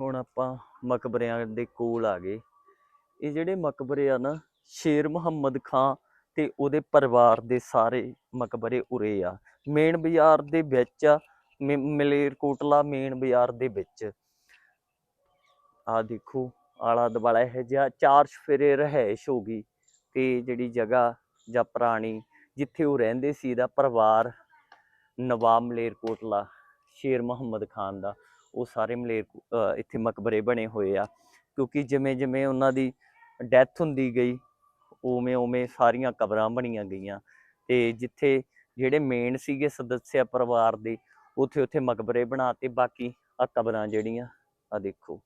ਹੁਣ ਆਪਾਂ ਮਕਬਰਿਆਂ ਦੇ ਕੋਲ ਆ ਗਏ। ਇਹ ਜਿਹੜੇ ਮਕਬਰੇ ਆ ਨਾ, ਸ਼ੇਰ ਮੁਹੰਮਦ ਖਾਨ ਤੇ ਉਹਦੇ ਪਰਿਵਾਰ ਦੇ ਸਾਰੇ ਮਕਬਰੇ ਉਰੇ ਆ। ਮੇਨ ਬਾਜ਼ਾਰ ਦੇ ਵਿੱਚ ਆ ਮਲੇਰਕੋਟਲਾ ਮੇਨ ਬਾਜ਼ਾਰ ਦੇ ਵਿੱਚ। ਆ ਦੇਖੋ, ਆਲਾ ਦਵਾਲਾ ਹੈ ਜਿਹਾ ਚਾਰ ਸ਼ਫੇਰੇ ਰਹਿਸ਼ ਹੋ ਗਈ ਤੇ ਜਿਹੜੀ ਜਗ੍ਹਾ ਜਾਂ ਪ੍ਰਾਣੀ ਜਿੱਥੇ ਉਹ ਰਹਿੰਦੇ ਸੀ ਦਾ ਪਰਿਵਾਰ ਨਵਾਬ ਮਲੇਰਕੋਟਲਾ ਸ਼ੇਰ ਮੁਹੰਮਦ ਖਾਨ ਦਾ। ਉਹ ਸਾਰੇ ਮਲੇਰ ਇੱਥੇ ਮਕਬਰੇ ਬਣੇ ਹੋਏ ਆ। ਕਿਉਂਕਿ ਜਿਵੇਂ ਜਿਵੇਂ ਉਹਨਾਂ ਦੀ ਡੈਥ ਹੁੰਦੀ ਗਈ, ਉਵੇਂ ਉਵੇਂ ਸਾਰੀਆਂ ਕਬਰਾਂ ਬਣੀਆਂ ਗਈਆਂ। ਤੇ ਜਿੱਥੇ ਜਿਹੜੇ ਮੇਨ ਸੀਗੇ ਸਦੱਸਿਆ ਪਰਿਵਾਰ ਦੇ, ਉੱਥੇ ਉੱਥੇ ਮਕਬਰੇ ਬਣਾਤੇ ਬਾਕੀ ਆ ਕਬਰਾਂ ਜਿਹੜੀਆਂ ਆ ਦੇਖੋ।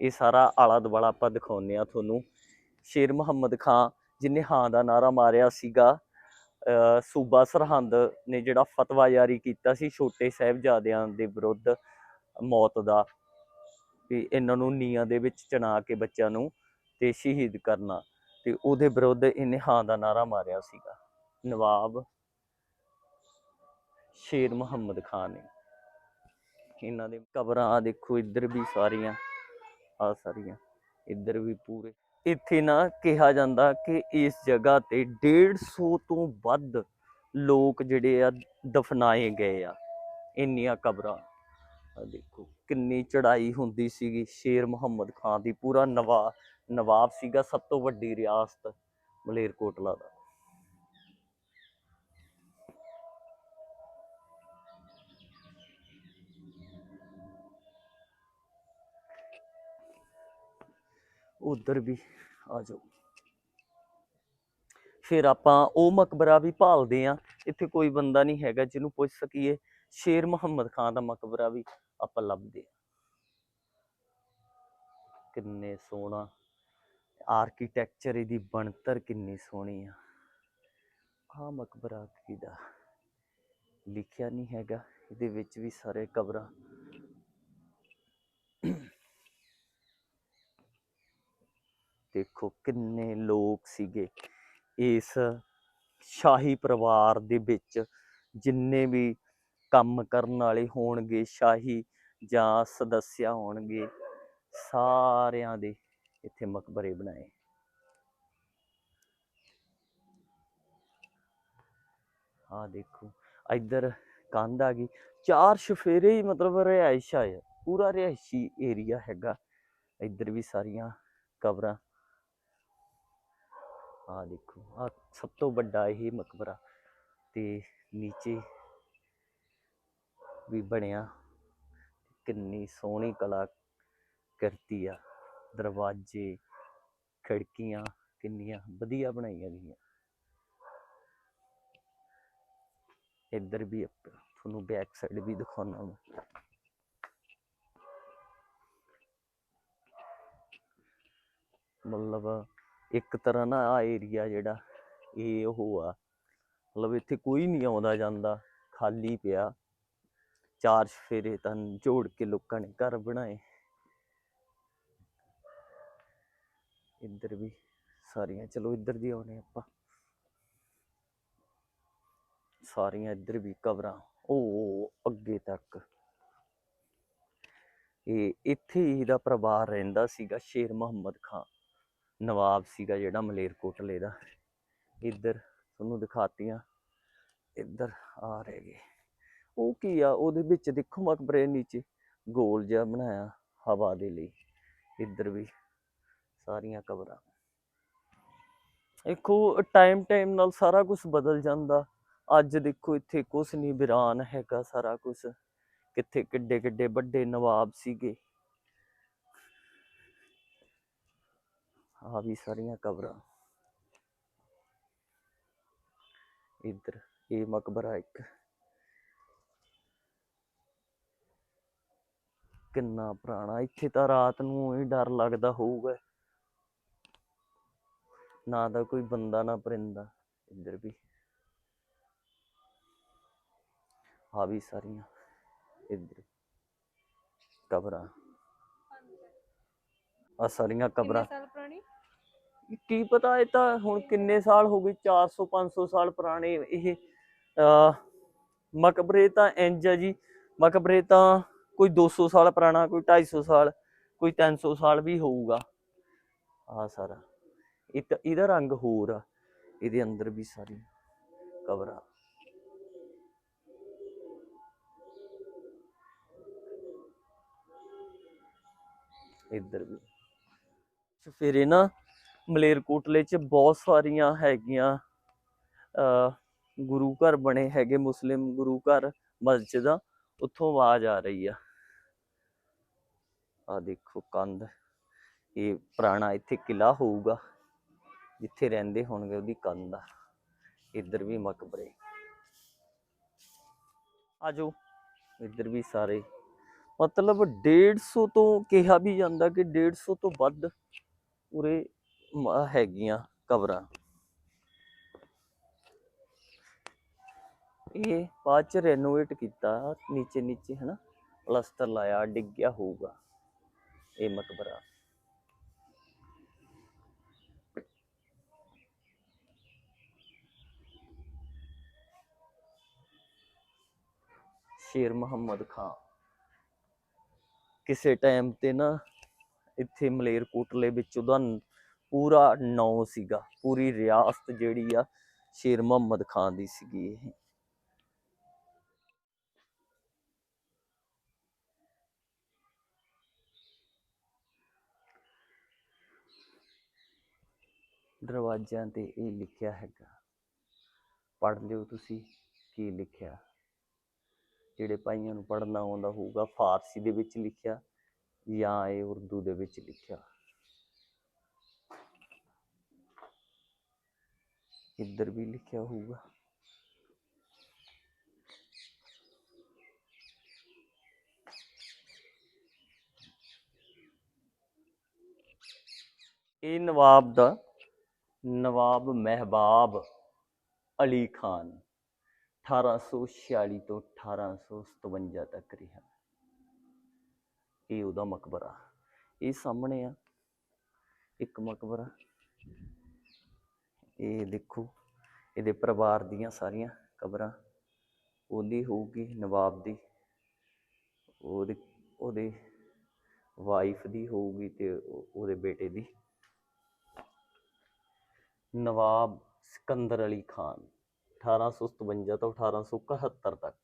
ਇਹ ਸਾਰਾ ਆਲਾ ਦੁਆਲਾ ਆਪਾਂ ਦਿਖਾਉਂਦੇ ਆ ਤੁਹਾਨੂੰ। ਸ਼ੇਰ ਮੁਹੰਮਦ ਖਾਂ, ਜਿਨੇ ਹਾਂ ਦਾ ਨਾਰਾ ਮਾਰਿਆ ਸੀਗਾ ਸੂਬਾ ਸਰਹੰਦ ਨੇ ਜਿਹੜਾ ਫਤਵਾ ਜਾਰੀ ਕੀਤਾ ਸੀ ਛੋਟੇ ਸਾਹਿਬਜ਼ਾਦਿਆਂ ਦੇ ਵਿਰੁੱਧ ਮੌਤ ਦਾ, ਵੀ ਇਹਨਾਂ ਨੂੰ ਨੀਹਾਂ ਦੇ ਵਿੱਚ ਚਣਾ ਕੇ ਬੱਚਿਆਂ ਨੂੰ ਤੇ ਸ਼ਹੀਦ ਕਰਨਾ, ਤੇ ਉਹਦੇ ਵਿਰੁੱਧ ਇਹਨੇ ਹਾਂ ਦਾ ਨਾਰਾ ਮਾਰਿਆ ਸੀਗਾ। ਨਵਾਬ ਸ਼ੇਰ ਮੁਹੰਮਦ ਖਾਨ ਨੇ। ਇਹਨਾਂ ਦੇ ਕਬਰਾਂ ਆ ਦੇਖੋ, ਇੱਧਰ ਵੀ ਸਾਰੀਆਂ ਆ ਸਾਰੀਆਂ, ਇੱਧਰ ਵੀ ਪੂਰੇ ਇੱਥੇ ਨਾ ਕਿਹਾ ਜਾਂਦਾ ਕਿ ਇਸ ਜਗ੍ਹਾ ਤੇ 150 ਤੋਂ ਵੱਧ ਲੋਕ ਜਿਹੜੇ ਆ ਦਫਨਾਏ ਗਏ ਆ। ਇੰਨੀਆਂ ਕਬਰਾਂ। ਆ ਦੇਖੋ, ਕਿੰਨੀ ਚੜਾਈ ਹੁੰਦੀ ਸੀਗੀ। ਸ਼ੇਰ ਮੁਹੰਮਦ ਖਾਨ ਦੀ ਪੂਰਾ ਨਵਾ, ਨਵਾਬ ਸੀਗਾ, ਸਭ ਤੋਂ ਵੱਡੀ ਰਿਆਸਤ ਮਲੇਰਕੋਟਲਾ ਦਾ। ਉਧਰ ਵੀ ਆ ਜਾਓ। ਫਿਰ ਆਪਾਂ ਉਹ ਮਕਬਰਾ ਵੀ ਭਾਲਦੇ ਆ ਇੱਥੇ ਕੋਈ ਬੰਦਾ ਨਹੀਂ ਹੈਗਾ ਜਿਹਨੂੰ ਪੁੱਛ ਸਕੀਏ। ਸ਼ੇਰ ਮੁਹੰਮਦ ਖਾਨ ਦਾ ਮਕਬਰਾ ਵੀ ਆਪਾਂ ਲੱਭਦੇ ਆ ਕਿੰਨੇ ਸੋਹਣਾ ਆਰਕੀਟੈਕਚਰ ਇਹਦੀ ਬਣਤਰ ਕਿੰਨੀ ਸੋਹਣੀ ਆ। ਆ ਮਕਬਰਾ ਕਿਹਦਾ? ਲਿਖਿਆ ਨਹੀਂ ਹੈਗਾ। ਇਹਦੇ ਵਿੱਚ ਵੀ ਸਾਰੇ ਕਬਰਾਂ ਦੇਖੋ ਕਿੰਨੇ ਲੋਕ ਸੀਗੇ। ਇਸ ਸ਼ਾਹੀ ਪਰਿਵਾਰ ਦੇ ਵਿੱਚ ਜਿੰਨੇ ਵੀ ਕੰਮ ਕਰਨ ਵਾਲੇ ਹੋਣਗੇ, ਸ਼ਾਹੀ ਜਾਂ ਸਦੱਸਿਆ ਹੋਣਗੇ, ਸਾਰਿਆਂ ਦੇ ਇੱਥੇ ਮਕਬਰੇ ਬਣਾਏ। ਆ ਦੇਖੋ, ਇੱਧਰ ਕੰਧ ਆ ਗਈ। ਚਾਰ ਸ਼ਫੇਰੇ ਹੀ ਮਤਲਬ ਰਿਹਾਇਸ਼ ਆ ਪੂਰਾ ਰਿਹਾਇਸ਼ੀ ਏਰੀਆ ਹੈਗਾ। ਇੱਧਰ ਵੀ ਸਾਰੀਆਂ ਕਬਰਾਂ ਆ ਦੇਖੋ ਆ ਸਭ ਤੋਂ ਵੱਡਾ ਇਹ ਮਕਬਰਾ ਤੇ ਨੀਚੇ ਵੀ ਬਣਿਆ। ਕਿੰਨੀ ਸੋਹਣੀ ਕਲਾ ਕਰਤੀ ਆ, ਦਰਵਾਜ਼ੇ, ਖਿੜਕੀਆਂ, ਕਿੰਨੀਆਂ ਵਧੀਆ ਬਣਾਈਆਂ ਗਈਆਂ। ਇੱਧਰ ਵੀ ਆਪਾਂ ਤੁਹਾਨੂੰ ਬੈਕ ਸਾਈਡ ਵੀ ਦਿਖਾਉਣਾ ਮੈਂ ਮਤਲਬ ਇੱਕ ਤਰ੍ਹਾਂ ਨਾ ਆ ਏਰੀਆ ਜਿਹੜਾ ਇਹ ਉਹ ਆ, ਮਤਲਬ ਇੱਥੇ ਕੋਈ ਨਹੀਂ ਆਉਂਦਾ ਜਾਂਦਾ, ਖਾਲੀ ਪਿਆ। ਚਾਰ ਫੇਰੇ ਤਾਂ ਜੋੜ ਕੇ ਲੋਕਾਂ ਨੇ ਘਰ ਬਣਾਏ। ਇੱਧਰ ਵੀ ਸਾਰੀਆਂ, ਚਲੋ ਇੱਧਰ ਦੀ ਆਉਣੇ ਆਪਾਂ। ਸਾਰੀਆਂ ਇੱਧਰ ਵੀ ਕਬਰਾਂ ਉਹ ਅੱਗੇ ਤੱਕ। ਇਹ ਇੱਥੇ ਹੀ ਇਹਦਾ ਪਰਿਵਾਰ ਰਹਿੰਦਾ ਸੀਗਾ ਸ਼ੇਰ ਮੁਹੰਮਦ ਖਾਨ। ਨਵਾਬ ਸੀਗਾ ਜਿਹੜਾ ਮਲੇਰਕੋਟਲੇ ਦਾ। ਇੱਧਰ ਤੁਹਾਨੂੰ ਦਿਖਾਤੀਆਂ। ਇੱਧਰ ਆ ਰਹਿ ਗਏ। ਉਹ ਕੀ ਆ? ਉਹਦੇ ਵਿੱਚ ਦੇਖੋ ਮਕਬਰੇ ਨੀਚੇ ਗੋਲ ਜਿਹਾ ਬਣਾਇਆ ਹਵਾ ਦੇ ਲਈ। ਇੱਧਰ ਵੀ ਸਾਰੀਆਂ ਕਬਰਾਂ। ਦੇਖੋ ਟਾਈਮ ਟਾਈਮ ਨਾਲ ਸਾਰਾ ਕੁਝ ਬਦਲ ਜਾਂਦਾ। ਅੱਜ ਦੇਖੋ ਇੱਥੇ ਕੁਝ ਨਹੀਂ ਵਿਰਾਨ ਹੈਗਾ ਸਾਰਾ ਕੁਝ ਕਿੱਥੇ ਕਿੱਡੇ ਕਿੱਡੇ ਵੱਡੇ ਨਵਾਬ ਸੀਗੇ। ਆ ਵੀ ਸਾਰੀਆਂ ਕਬਰਾਂ। ਇੱਧਰ, ਇਹ ਮਕਬਰਾ ਇੱਕ। ਕਿੰਨਾ ਪੁਰਾਣਾ, ਇੱਥੇ ਤਾਂ ਰਾਤ ਨੂੰ ਹੀ ਡਰ ਲੱਗਦਾ ਹੋਊਗਾ। ਨਾ ਦਾ ਕੋਈ ਬੰਦਾ, ਨਾ ਪਰਿੰਦਾ, ਇੱਧਰ ਵੀ। ਆ ਵੀ ਸਾਰੀਆਂ, ਇੱਧਰ। ਕਬਰਾਂ। ਆ ਸਾਰੀਆਂ ਕਬਰਾਂ। ਸਾਲ ਪੁਰਾਣੀ? ਕੀ ਪਤਾ ਇਹ ਤਾਂ ਹੁਣ ਕਿੰਨੇ ਸਾਲ ਹੋ ਗਏ 400 500 ਸਾਲ ਪੁਰਾਣੇ ਇਹ ਮਕਬਰੇ ਤਾਂ ਇੰਜ ਆ ਜੀ। ਮਕਬਰੇ ਤਾਂ ਕੋਈ 200 ਸਾਲ ਪੁਰਾਣਾ, ਕੋਈ 250 ਸਾਲ, ਕੋਈ 300 ਸਾਲ ਵੀ ਹੋਊਗਾ। ਆ ਸਾਰਾ, ਇਹ ਇਹਦਾ ਰੰਗ ਹੋਰ ਆ, ਇਹਦੇ ਅੰਦਰ ਵੀ ਸਾਰੀ ਕਬਰਾਂ ਇੱਧਰ ਵੀ। ਫਿਰ ਇਹ ਨਾ ਮਲੇਰਕੋਟਲੇ 'ਚ ਬਹੁਤ ਸਾਰੀਆਂ ਹੈਗੀਆਂ ਅ ਗੁਰੂ ਘਰ ਬਣੇ ਹੈਗੇ, ਮੁਸਲਿਮ ਗੁਰੂ ਘਰ ਮਸਜਿਦਾਂ, ਉੱਥੋਂ ਆਵਾਜ਼ ਆ ਰਹੀ ਆ। ਆ ਦੇਖੋ ਕੰਧ, ਇਹ ਪੁਰਾਣਾ ਇੱਥੇ ਕਿਲਾ ਹੋਊਗਾ, ਜਿੱਥੇ ਰਹਿੰਦੇ ਹੋਣਗੇ ਉਹਦੀ ਕੰਧ ਆ। ਇੱਧਰ ਵੀ ਮਕਬਰੇ। ਆਜੋ ਇੱਧਰ ਵੀ ਸਾਰੇ। ਮਤਲਬ 150 ਤੋਂ ਕਿਹਾ ਵੀ ਜਾਂਦਾ ਕਿ 150 ਤੋਂ ਵੱਧ ਉਰੇ ਹੈਗੀਆਂ ਕਬਰਾਂ। ਇਹ ਬਾਅਦ ਚ ਰੈਨੋਵੇਟ ਕੀਤਾ, ਨੀਚੇ ਨੀਚੇ ਹਨਾ, ਪਲਸਤਰ ਲਾਇਆ ਡਿੱਗਿਆ ਹੋਊਗਾ, ਇਹ ਮਕਬਰਾ। ਸ਼ੇਰ ਮੁਹੰਮਦ ਖਾਨ ਕਿਸੇ ਟਾਈਮ ਤੇ ਨਾ, ਇੱਥੇ ਮਲੇਰਕੋਟਲੇ ਵਿੱਚ ਉਹਦਾ ਪੂਰਾ ਨੌ ਸੀਗਾ, ਪੂਰੀ ਰਿਆਸਤ ਜਿਹੜੀ ਆ ਸ਼ੇਰ ਮੁਹੰਮਦ ਖਾਨ ਦੀ ਸੀਗੀ ਇਹ। ਦਰਵਾਜ਼ਿਆਂ ਤੇ ਇਹ ਲਿਖਿਆ ਹੈਗਾ। ਪੜ੍ਹ ਲਿਓ ਤੁਸੀਂ ਕੀ ਲਿਖਿਆ। ਜਿਹੜੇ ਭਾਈਆਂ ਨੂੰ ਪੜ੍ਹਨਾ ਆਉਂਦਾ ਹੋਊਗਾ, ਫਾਰਸੀ ਦੇ ਵਿੱਚ ਲਿਖਿਆ ਜਾਂ ਇਹ ਉਰਦੂ ਦੇ ਵਿੱਚ ਲਿਖਿਆ। ਇੱਧਰ ਵੀ ਲਿਖਿਆ ਹੋਊਗਾ। ਇਹ ਨਵਾਬ ਦਾ ਨਵਾਬ ਮਹਿਬਾਬ ਅਲੀ ਖਾਨ 1846 ਤੋਂ 1857 ਤੱਕ ਰਿਹਾ। ਇਹ ਉਹਦਾ ਮਕਬਰਾ। ਇਹ ਸਾਹਮਣੇ ਆ। ਇੱਕ ਮਕਬਰਾ। ਇਹ ਦੇਖੋ, ਇਹਦੇ ਪਰਿਵਾਰ ਦੀਆਂ ਸਾਰੀਆਂ ਕਬਰਾਂ ਉਹਦੀ ਹੋਊਗੀ ਨਵਾਬ ਦੀ, ਉਹਦੇ ਉਹਦੇ ਵਾਈਫ ਦੀ ਹੋਊਗੀ ਤੇ ਉਹਦੇ ਬੇਟੇ ਦੀ। ਨਵਾਬ ਸਿਕੰਦਰ ਅਲੀ ਖਾਨ 1857 ਤੋਂ 1871 ਤੱਕ।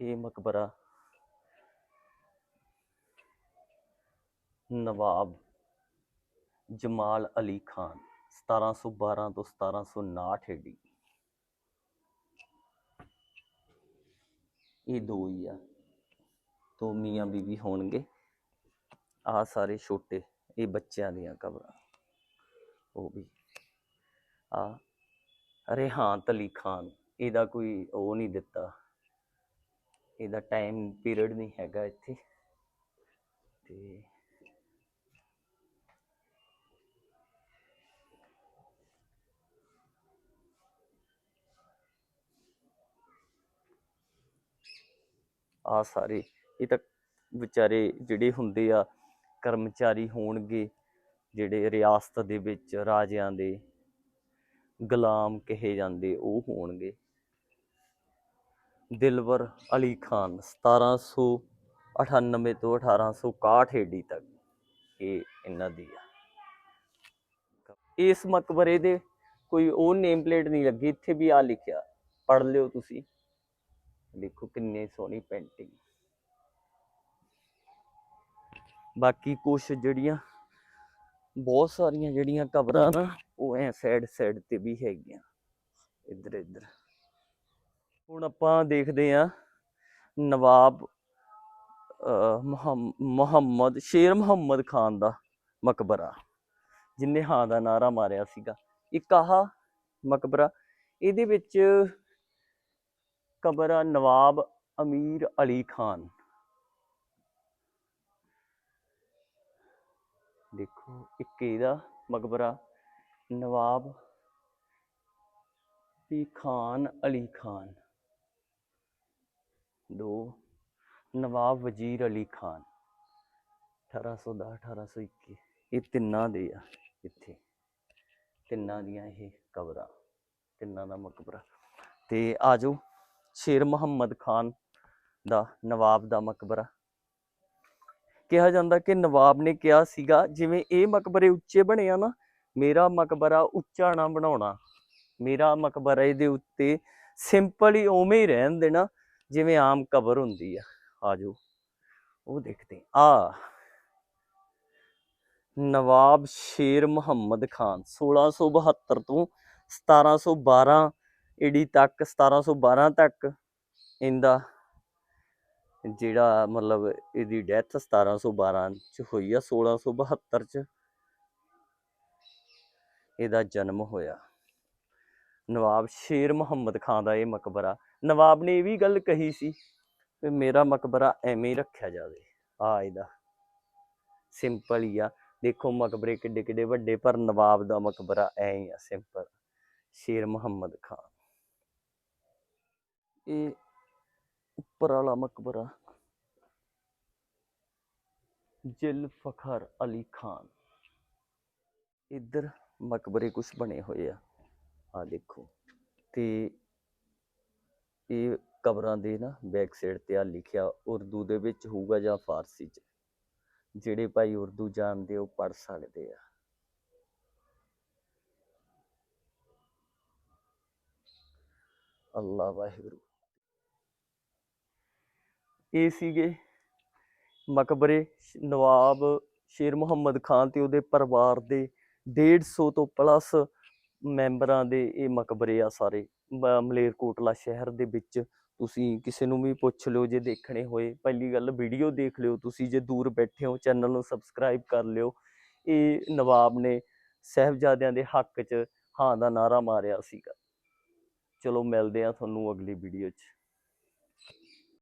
ਇਹ ਮਕਬਰਾ ਨਵਾਬ ਜਮਾਲ ਅਲੀ ਖਾਨ 1712 ਤੋਂ 1759 ਏਡੀ। ਇਹ ਦੋ ਹੀ ਆ। ਦੋ ਮੀਆਂ ਬੀਵੀ ਹੋਣਗੇ। ਆ ਸਾਰੇ ਛੋਟੇ, ਇਹ ਬੱਚਿਆਂ ਦੀਆਂ ਕਬਰਾਂ। ਉਹ ਵੀ। ਆ ਰਿਹਾਨਤ ਅਲੀ ਖਾਨ, ਇਹਦਾ ਕੋਈ ਉਹ ਨਹੀਂ ਦਿੱਤਾ। ਇਹਦਾ ਟਾਈਮ ਪੀਰੀਅਡ ਨਹੀਂ ਹੈਗਾ ਇੱਥੇ। ਤੇ ਆ ਸਾਰੇ। ਇਹ ਤਾਂ ਵਿਚਾਰੇ ਜਿਹੜੇ ਹੁੰਦੇ ਆ, ਕਰਮਚਾਰੀ ਹੋਣਗੇ, ਜਿਹੜੇ ਰਿਆਸਤ ਦੇ ਵਿੱਚ ਰਾਜਿਆਂ ਦੇ ਗੁਲਾਮ ਕਹੇ ਜਾਂਦੇ, ਉਹ ਹੋਣਗੇ। ਦਿਲਵਰ ਅਲੀ ਖਾਨ 1798 ਤੋਂ 1861 ਏਡੀ ਤੱਕ ਇਹ ਇਹਨਾਂ ਦੀ ਆ। ਇਸ ਮਕਬਰੇ ਦੇ ਕੋਈ ਉਹ ਨੇਮ ਪਲੇਟ ਨਹੀਂ ਲੱਗੀ, ਇੱਥੇ ਵੀ ਆ ਲਿਖਿਆ, ਪੜ੍ਹ ਲਿਓ ਤੁਸੀਂ। ਦੇਖੋ ਕਿੰਨੀ ਸੋਹਣੀ ਪੇਂਟਿੰਗ ਬਾਕੀ ਕੁਛ ਜਿਹੜੀਆਂ ਬਹੁਤ ਸਾਰੀਆਂ ਜਿਹੜੀਆਂ ਕਬਰਾਂ ਨਾ ਉਹ ਐ ਸਾਈਡ ਸਾਈਡ ਤੇ ਵੀ ਹੈਗੀਆਂ ਇੱਧਰ ਇੱਧਰ। ਹੁਣ ਆਪਾਂ ਦੇਖਦੇ ਆ ਨਵਾਬ ਅਹ, ਮੁਹੰਮ- ਮੁਹੰਮਦ ਸ਼ੇਰ ਮੁਹੰਮਦ ਖਾਨ ਦਾ ਮਕਬਰਾ ਜਿਨੇ ਹਾਂ ਦਾ ਨਾਰਾ ਮਾਰਿਆ ਸੀਗਾ। ਇੱਕ ਆਹ ਮਕਬਰਾ ਇਹਦੇ ਵਿੱਚ ਕਬਰ ਆ ਨਵਾਬ ਅਮੀਰ ਅਲੀ ਖਾਨ। ਦੇਖੋ ਇੱਕ ਇਹਦਾ ਮਕਬਰਾ? ਨਵਾਬ ਪੀ ਖਾਨ, ਅਲੀ ਖਾਨ। ਦੋ, ਨਵਾਬ ਵਜ਼ੀਰ ਅਲੀ ਖਾਨ। 1810 1821 ਇਹ ਤਿੰਨਾਂ ਦੇ ਆ ਇੱਥੇ। ਤਿੰਨਾਂ ਦੀਆਂ ਇਹ ਕਬਰਾਂ, ਤਿੰਨਾਂ ਦਾ ਮਕਬਰਾ। ਤੇ ਆਜੋ ਸ਼ੇਰ ਮੁਹੰਮਦ ਖਾਨ ਦਾ ਨਵਾਬ ਦਾ ਮਕਬਰਾ। ਕਿਹਾ ਜਾਂਦਾ ਕਿ ਨਵਾਬ ਨੇ ਕਿਹਾ ਸੀਗਾ, ਜਿਵੇਂ ਇਹ ਮਕਬਰੇ ਉੱਚੇ ਬਣੇ ਆ ਨਾ, ਮੇਰਾ ਮਕਬਰਾ ਉੱਚਾ ਨਾ ਬਣਾਉਣਾ। ਮੇਰਾ ਮਕਬਰਾ ਇਹਦੇ ਉੱਤੇ ਸਿੰਪਲ ਹੀ ਉਵੇਂ ਹੀ ਰਹਿਣ ਦੇਣਾ, ਜਿਵੇਂ ਆਮ ਕਬਰ ਹੁੰਦੀ ਆ। ਆਜੋ, ਉਹ ਦੇਖਦੇ ਆ, ਨਵਾਬ ਸ਼ੇਰ ਮੁਹੰਮਦ ਖਾਨ 1672 ਤੋਂ 1712 ਈਡੀ ਤੱਕ 1712 ਤੱਕ ਇਹਦਾ ਜਿਹੜਾ ਮਤਲਬ ਇਹਦੀ ਡੈਥ 1712 ਚ ਹੋਈ ਆ 1672 ਚ ਇਹਦਾ ਜਨਮ ਹੋਇਆ। ਨਵਾਬ ਸ਼ੇਰ ਮੁਹੰਮਦ ਖਾਨ ਦਾ ਇਹ ਮਕਬਰਾ। ਨਵਾਬ ਨੇ ਇਹ ਵੀ ਗੱਲ ਕਹੀ ਸੀ ਕਿ ਮੇਰਾ ਮਕਬਰਾ ਐਵੇਂ ਹੀ ਰੱਖਿਆ ਜਾਵੇ। ਆ ਇਹਦਾ। ਸਿੰਪਲ ਹੀ ਆ। ਦੇਖੋ ਮਕਬਰੇ ਕਿੱਡੇ ਕਿੱਡੇ ਵੱਡੇ, ਪਰ ਨਵਾਬ ਦਾ ਮਕਬਰਾ ਐ ਹੀ ਆ ਸਿੰਪਲ ਸ਼ੇਰ ਮੁਹੰਮਦ ਖਾਨ। ਇਹ ਉੱਪਰ ਵਾਲਾ ਮਕਬਰਾ ਜਿਲ ਫਖਰ ਅਲੀ ਖਾਨ। ਇੱਧਰ ਮਕਬਰੇ ਕੁਝ ਬਣੇ ਹੋਏ ਆ। ਆ ਦੇਖੋ। ਤੇ ਇਹ ਕਬਰਾਂ ਦੇ ਨਾ ਬੈਕ ਸਾਈਡ ਤੇ ਆ ਲਿਖਿਆ, ਉਰਦੂ ਦੇ ਵਿੱਚ ਹੋਊਗਾ ਜਾਂ ਫਾਰਸੀ ਚ। ਜਿਹੜੇ ਭਾਈ ਉਰਦੂ ਜਾਣਦੇ ਉਹ ਪੜ ਸਕਦੇ ਆ। ਅੱਲਾ ਵਾਹਿਗੁਰੂ। ਇਹ ਸੀਗੇ ਮਕਬਰੇ ਸ਼- ਨਵਾਬ ਸ਼ੇਰ ਮੁਹੰਮਦ ਖਾਨ ਤੇ ਉਹਦੇ ਪਰਿਵਾਰ ਦੇ 150 ਤੋਂ ਪਲੱਸ ਮੈਂਬਰਾਂ ਦੇ ਇਹ ਮਕਬਰੇ ਆ ਸਾਰੇ ਮਲੇਰਕੋਟਲਾ ਸ਼ਹਿਰ ਦੇ ਵਿੱਚ। ਤੁਸੀਂ ਕਿਸੇ ਨੂੰ ਵੀ ਪੁੱਛ ਲਿਓ ਜੇ ਦੇਖਣੇ ਹੋਏ, ਪਹਿਲੀ ਗੱਲ ਵੀਡੀਓ ਦੇਖ ਲਿਓ ਤੁਸੀਂ, ਜੇ ਦੂਰ ਬੈਠੇ ਹੋ ਚੈਨਲ ਨੂੰ ਸਬਸਕ੍ਰਾਈਬ ਕਰ ਲਿਓ। ਇਹ ਨਵਾਬ ਨੇ ਸਾਹਿਬਜ਼ਾਦਿਆਂ ਦੇ ਹੱਕ 'ਚ ਹਾਂ ਦਾ ਨਾਰਾ ਮਾਰਿਆ ਸੀਗਾ। ਚਲੋ ਮਿਲਦੇ ਆ ਤੁਹਾਨੂੰ ਅਗਲੀ ਵੀਡੀਓ 'ਚ।